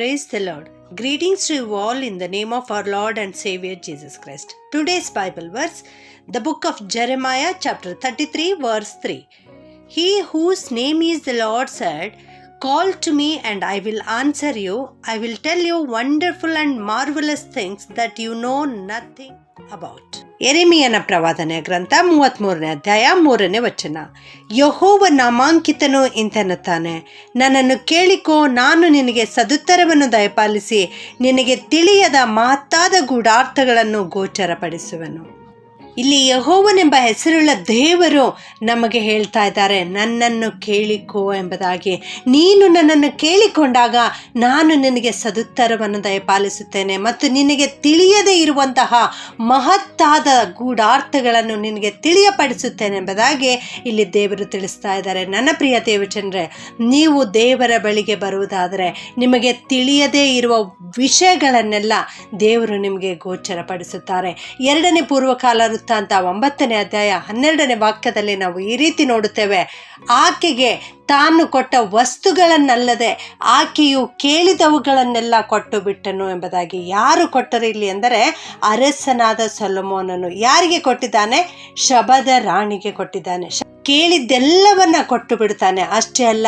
Praise the Lord. Greetings to you all in the name of our Lord and Savior Jesus Christ. Today's Bible verse, the book of Jeremiah, chapter 33, verse 3. He whose name is the Lord said, Call to me and I will answer you. I will tell you wonderful and marvelous things that you know nothing about. ಎರೆಮಿಯನ ಪ್ರವಾದನೆ ಗ್ರಂಥ ಮೂವತ್ತ್ಮೂರನೇ ಅಧ್ಯಾಯ ಮೂರನೇ ವಚನ. ಯಹೋವ ನಾಮಾಂಕಿತನು ಇಂತೆನ್ನುತ್ತಾನೆ, ನನ್ನನ್ನು ಕೇಳಿಕೋ, ನಾನು ನಿನಗೆ ಸದುತ್ತರವನ್ನು ದಯಪಾಲಿಸಿ, ನಿನಗೆ ತಿಳಿಯದ ಮಹತ್ತಾದ ಗೂಢಾರ್ಥಗಳನ್ನು ಗೋಚರಪಡಿಸುವೆನು. ಇಲ್ಲಿ ಯಹೋವನೆಂಬ ಹೆಸರುಳ್ಳ ದೇವರು ನಮಗೆ ಹೇಳ್ತಾ ಇದ್ದಾರೆ, ನನ್ನನ್ನು ಕೇಳಿಕೋ ಎಂಬುದಾಗಿ. ನೀನು ನನ್ನನ್ನು ಕೇಳಿಕೊಂಡಾಗ ನಾನು ನಿನಗೆ ಸದುತ್ತರವನ್ನು ದಯಪಾಲಿಸುತ್ತೇನೆ ಮತ್ತು ನಿನಗೆ ತಿಳಿಯದೇ ಇರುವಂತಹ ಮಹತ್ತಾದ ಗೂಢಾರ್ಥಗಳನ್ನು ನಿನಗೆ ತಿಳಿಯಪಡಿಸುತ್ತೇನೆ ಎಂಬುದಾಗಿ ಇಲ್ಲಿ ದೇವರು ತಿಳಿಸ್ತಾ ಇದ್ದಾರೆ. ನನ್ನ ಪ್ರಿಯ ದೇವಚಂದ್ರೆ, ನೀವು ದೇವರ ಬಳಿಗೆ ಬರುವುದಾದರೆ ನಿಮಗೆ ತಿಳಿಯದೇ ಇರುವ ವಿಷಯಗಳನ್ನೆಲ್ಲ ದೇವರು ನಿಮಗೆ ಗೋಚರಪಡಿಸುತ್ತಾರೆ. ಎರಡನೇ ಪೂರ್ವಕಾಲ ವೃತ್ತಾಂತ ಒಂಬತ್ತನೇ ಅಧ್ಯಾಯ ಹನ್ನೆರಡನೇ ವಾಕ್ಯದಲ್ಲಿ ನಾವು ಈ ರೀತಿ ನೋಡುತ್ತೇವೆ. ಆಕೆಗೆ ತಾನು ಕೊಟ್ಟ ವಸ್ತುಗಳನ್ನಲ್ಲದೆ ಆಕೆಯು ಕೇಳಿದವುಗಳನ್ನೆಲ್ಲ ಕೊಟ್ಟು ಬಿಟ್ಟನು ಎಂಬುದಾಗಿ ಯಾರು ಕೊಟ್ಟರು ಇಲ್ಲಿ ಅಂದರೆ ಅರಸನಾದ ಸೊಲಮೋನನು. ಯಾರಿಗೆ ಕೊಟ್ಟಿದ್ದಾನೆ? ಶಬದ ರಾಣಿಗೆ ಕೊಟ್ಟಿದ್ದಾನೆ. ಕೇಳಿದ್ದೆಲ್ಲವನ್ನ ಕೊಟ್ಟು ಬಿಡ್ತಾನೆ. ಅಷ್ಟೇ ಅಲ್ಲ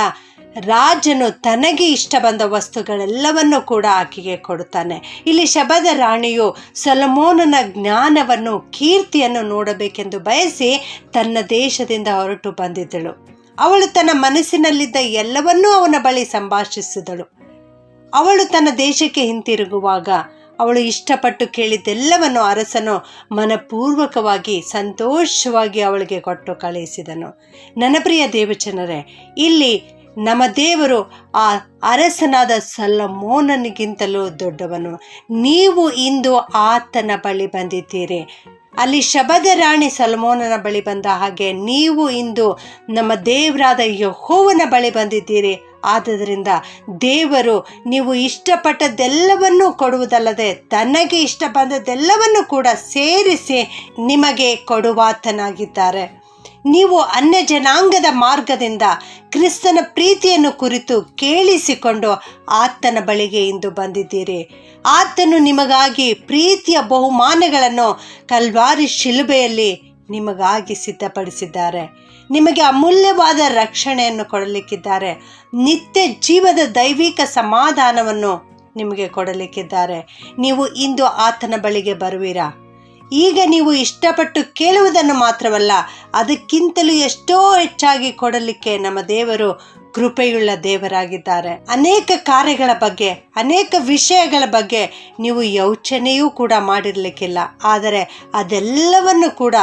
ರಾಜನು ತನಗೆ ಇಷ್ಟ ಬಂದ ವಸ್ತುಗಳೆಲ್ಲವನ್ನು ಕೂಡ ಆಕೆಗೆ ಕೊಡುತ್ತಾನೆ. ಇಲ್ಲಿ ಶಬದ ರಾಣಿಯು ಸಲಮೋನನ ಜ್ಞಾನವನ್ನು, ಕೀರ್ತಿಯನ್ನು ನೋಡಬೇಕೆಂದು ಬಯಸಿ ತನ್ನ ದೇಶದಿಂದ ಹೊರಟು ಬಂದಿದ್ದಳು. ಅವಳು ತನ್ನ ಮನಸ್ಸಿನಲ್ಲಿದ್ದ ಎಲ್ಲವನ್ನೂ ಅವನ ಬಳಿ ಸಂಭಾಷಿಸಿದಳು. ಅವಳು ತನ್ನ ದೇಶಕ್ಕೆ ಹಿಂತಿರುಗುವಾಗ ಅವಳು ಇಷ್ಟಪಟ್ಟು ಕೇಳಿದ್ದೆಲ್ಲವನ್ನು ಅರಸನು ಮನಪೂರ್ವಕವಾಗಿ, ಸಂತೋಷವಾಗಿ ಅವಳಿಗೆ ಕೊಟ್ಟು ಕಳುಹಿಸಿದನು. ನನ್ನ ಪ್ರಿಯ ದೇವಚನರೇ, ಇಲ್ಲಿ ನಮ್ಮ ದೇವರು ಆ ಅರಸನಾದ ಸಲ್ಲಮೋನನಿಗಿಂತಲೂ ದೊಡ್ಡವನು. ನೀವು ಇಂದು ಆತನ ಬಳಿ ಬಂದಿದ್ದೀರಿ. ಅಲ್ಲಿ ಶಬದ ರಾಣಿ ಸಲ್ಮೋನನ ಬಳಿ ಬಂದ ಹಾಗೆ ನೀವು ಇಂದು ನಮ್ಮ ದೇವರಾದ ಯಹೋವನ ಬಳಿ ಬಂದಿದ್ದೀರಿ. ಆದ್ದರಿಂದ ದೇವರು ನೀವು ಇಷ್ಟಪಟ್ಟದ್ದೆಲ್ಲವನ್ನೂ ಕೊಡುವುದಲ್ಲದೆ ತನಗೆ ಇಷ್ಟ ಬಂದದ್ದೆಲ್ಲವನ್ನೂ ಕೂಡ ಸೇರಿಸಿ ನಿಮಗೆ ಕೊಡುವಾತನಾಗಿದ್ದಾರೆ. ನೀವು ಅನ್ಯ ಜನಾಂಗದ ಮಾರ್ಗದಿಂದ ಕ್ರಿಸ್ತನ ಪ್ರೀತಿಯನ್ನು ಕುರಿತು ಕೇಳಿಸಿಕೊಂಡು ಆತನ ಬಳಿಗೆ ಇಂದು ಬಂದಿದ್ದೀರಿ. ಆತನು ನಿಮಗಾಗಿ ಪ್ರೀತಿಯ ಬಹುಮಾನಗಳನ್ನು ಕಲ್ವಾರಿ ಶಿಲುಬೆಯಲ್ಲಿ ನಿಮಗಾಗಿ ಸಿದ್ಧಪಡಿಸಿದ್ದಾರೆ. ನಿಮಗೆ ಅಮೂಲ್ಯವಾದ ರಕ್ಷಣೆಯನ್ನು ಕೊಡಲಿಕ್ಕಿದ್ದಾರೆ. ನಿತ್ಯ ಜೀವದ ದೈವಿಕ ಸಮಾಧಾನವನ್ನು ನಿಮಗೆ ಕೊಡಲಿಕ್ಕಿದ್ದಾರೆ. ನೀವು ಇಂದು ಆತನ ಬಳಿಗೆ ಬರುವಿರಾ? ಈಗ ನೀವು ಇಷ್ಟಪಟ್ಟು ಕೇಳುವುದನ್ನು ಮಾತ್ರವಲ್ಲ, ಅದಕ್ಕಿಂತಲೂ ಎಷ್ಟೋ ಹೆಚ್ಚಾಗಿ ಕೊಡಲಿಕ್ಕೆ ನಮ್ಮ ದೇವರು ಕೃಪೆಯುಳ್ಳ ದೇವರಾಗಿದ್ದಾರೆ. ಅನೇಕ ಕಾರ್ಯಗಳ ಬಗ್ಗೆ, ಅನೇಕ ವಿಷಯಗಳ ಬಗ್ಗೆ ನೀವು ಯೋಚನೆಯೂ ಕೂಡ ಮಾಡಿರಲಿಕ್ಕಿಲ್ಲ. ಆದರೆ ಅದೆಲ್ಲವನ್ನು ಕೂಡ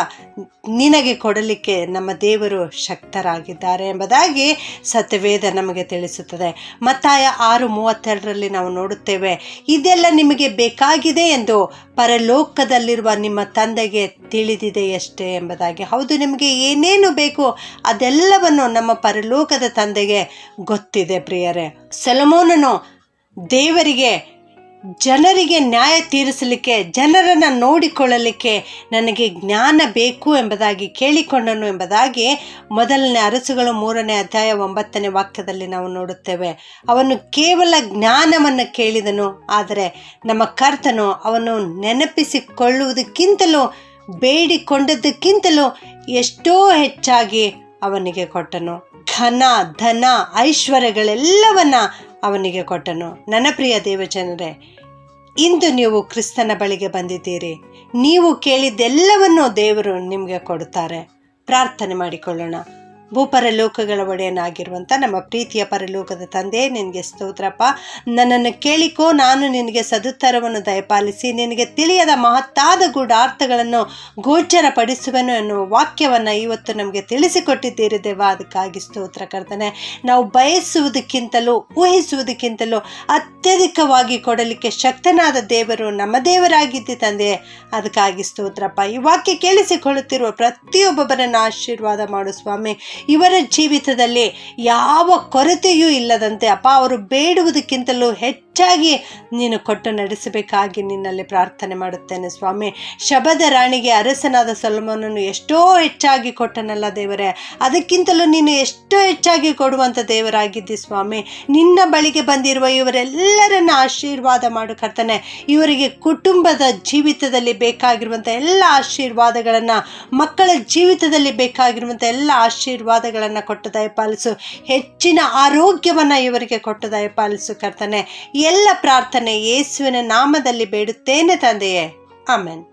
ನಿನಗೆ ಕೊಡಲಿಕ್ಕೆ ನಮ್ಮ ದೇವರು ಶಕ್ತರಾಗಿದ್ದಾರೆ ಎಂಬುದಾಗಿ ಸತ್ಯವೇದ ನಮಗೆ ತಿಳಿಸುತ್ತದೆ. ಮತ್ತಾಯ ಆರು ಮೂವತ್ತೆರಡರಲ್ಲಿ ನಾವು ನೋಡುತ್ತೇವೆ, ಇದೆಲ್ಲ ನಿಮಗೆ ಬೇಕಾಗಿದೆ ಎಂದು ಪರಲೋಕದಲ್ಲಿರುವ ನಿಮ್ಮ ತಂದೆಗೆ ತಿಳಿದಿದೆಯಷ್ಟೇ ಎಂಬುದಾಗಿ. ಹೌದು, ನಿಮಗೆ ಏನೇನು ಬೇಕು ಅದೆಲ್ಲವನ್ನು ನಮ್ಮ ಪರಲೋಕದ ತಂದೆಗೆ ಗೊತ್ತಿದೆ ಪ್ರಿಯರೇ. ಸಲಮೋನನು ದೇವರಿಗೆ ಜನರಿಗೆ ನ್ಯಾಯ ತೀರಿಸಲಿಕ್ಕೆ, ಜನರನ್ನು ನೋಡಿಕೊಳ್ಳಲಿಕ್ಕೆ ನನಗೆ ಜ್ಞಾನ ಬೇಕು ಎಂಬುದಾಗಿ ಕೇಳಿಕೊಂಡನು ಎಂಬುದಾಗಿ ಮೊದಲನೇ ಅರಸುಗಳು ಮೂರನೇ ಅಧ್ಯಾಯ ಒಂಬತ್ತನೇ ವಾಕ್ಯದಲ್ಲಿ ನಾವು ನೋಡುತ್ತೇವೆ. ಅವನು ಕೇವಲ ಜ್ಞಾನವನ್ನು ಕೇಳಿದನು, ಆದರೆ ನಮ್ಮ ಕರ್ತನು ಅವನು ನೆನಪಿಸಿಕೊಳ್ಳುವುದಕ್ಕಿಂತಲೂ, ಬೇಡಿಕೊಂಡದ್ದಕ್ಕಿಂತಲೂ ಎಷ್ಟೋ ಹೆಚ್ಚಾಗಿ ಅವನಿಗೆ ಕೊಟ್ಟನು. ಘನ, ಧನ, ಐಶ್ವರ್ಯಗಳೆಲ್ಲವನ್ನ ಅವನಿಗೆ ಕೊಟ್ಟನು. ನನ್ನ ಪ್ರಿಯ ದೇವಜನರೇ, ಇಂದು ನೀವು ಕ್ರಿಸ್ತನ ಬಳಿಗೆ ಬಂದಿದ್ದೀರಿ. ನೀವು ಕೇಳಿದ್ದೆಲ್ಲವನ್ನೂ ದೇವರು ನಿಮಗೆ ಕೊಡುತ್ತಾರೆ. ಪ್ರಾರ್ಥನೆ ಮಾಡಿಕೊಳ್ಳೋಣ. ಭೂಪರಲೋಕಗಳ ಒಡೆಯನಾಗಿರುವಂಥ ನಮ್ಮ ಪ್ರೀತಿಯ ಪರಲೋಕದ ತಂದೆ, ನಿನಗೆ ಸ್ತೋತ್ರಪ್ಪ. ನನ್ನನ್ನು ಕೇಳಿಕೋ, ನಾನು ನಿನಗೆ ಸದುತ್ತರವನ್ನು ದಯಪಾಲಿಸಿ, ನಿನಗೆ ತಿಳಿಯದ ಮಹತ್ತಾದ ಗೂಢಾರ್ಥಗಳನ್ನು ಗೋಚರಪಡಿಸುವೆನು ಎನ್ನುವ ವಾಕ್ಯವನ್ನು ಇವತ್ತು ನಮಗೆ ತಿಳಿಸಿಕೊಟ್ಟಿದ್ದೀರಿ ದೇವ. ಅದಕ್ಕಾಗಿ ಸ್ತೋತ್ರ ಕರ್ತನೆ. ನಾವು ಬಯಸುವುದಕ್ಕಿಂತಲೂ, ಊಹಿಸುವುದಕ್ಕಿಂತಲೂ ಅತ್ಯಧಿಕವಾಗಿ ಕೊಡಲಿಕ್ಕೆ ಶಕ್ತನಾದ ದೇವರು ನಮ್ಮ ದೇವರಾಗಿದ್ದ ತಂದೆ. ಅದಕ್ಕಾಗಿ ಸ್ತೋತ್ರಪ್ಪ. ಈ ವಾಕ್ಯ ಕೇಳಿಸಿಕೊಳ್ಳುತ್ತಿರುವ ಪ್ರತಿಯೊಬ್ಬೊಬ್ಬರನ್ನು ಆಶೀರ್ವಾದ ಮಾಡು ಸ್ವಾಮಿ. ಇವರ ಜೀವಿತದಲ್ಲಿ ಯಾವ ಕೊರತೆಯೂ ಇಲ್ಲದಂತೆ, ಅಪ್ಪ, ಅವರು ಬೇಡುವುದಕ್ಕಿಂತಲೂ ಹೆಚ್ಚಾಗಿ ನೀನು ಕೊಟ್ಟು ನಡೆಸಬೇಕಾಗಿ ನಿನ್ನಲ್ಲಿ ಪ್ರಾರ್ಥನೆ ಮಾಡುತ್ತೇನೆ ಸ್ವಾಮಿ. ಶಬದ ರಾಣಿಗೆ ಅರಸನಾದ ಸೊಲಮನನ್ನು ಎಷ್ಟೋ ಹೆಚ್ಚಾಗಿ ಕೊಟ್ಟನಲ್ಲ ದೇವರೇ. ಅದಕ್ಕಿಂತಲೂ ನೀನು ಎಷ್ಟೋ ಹೆಚ್ಚಾಗಿ ಕೊಡುವಂಥ ದೇವರಾಗಿದ್ದಿ ಸ್ವಾಮಿ. ನಿನ್ನ ಬಳಿಗೆ ಬಂದಿರುವ ಇವರೆಲ್ಲರನ್ನ ಆಶೀರ್ವಾದ ಮಾಡು ಕರ್ತನೆ. ಇವರಿಗೆ ಕುಟುಂಬದ ಜೀವಿತದಲ್ಲಿ ಬೇಕಾಗಿರುವಂಥ ಎಲ್ಲ ಆಶೀರ್ವಾದಗಳನ್ನು, ಮಕ್ಕಳ ಜೀವಿತದಲ್ಲಿ ಬೇಕಾಗಿರುವಂಥ ಎಲ್ಲ ಆಶೀರ್ವಾದಗಳನ್ನು ಕೊಟ್ಟು ದಯಪಾಲಿಸು. ಹೆಚ್ಚಿನ ಆರೋಗ್ಯವನ್ನು ಇವರಿಗೆ ಕೊಟ್ಟು ದಯಪಾಲಿಸು ಕರ್ತನೆ. ಎಲ್ಲ ಪ್ರಾರ್ಥನೆ ಯೇಸುವಿನ ನಾಮದಲ್ಲಿ ಬೇಡುತ್ತೇನೆ ತಂದೆಯೇ. ಆಮೇನ್.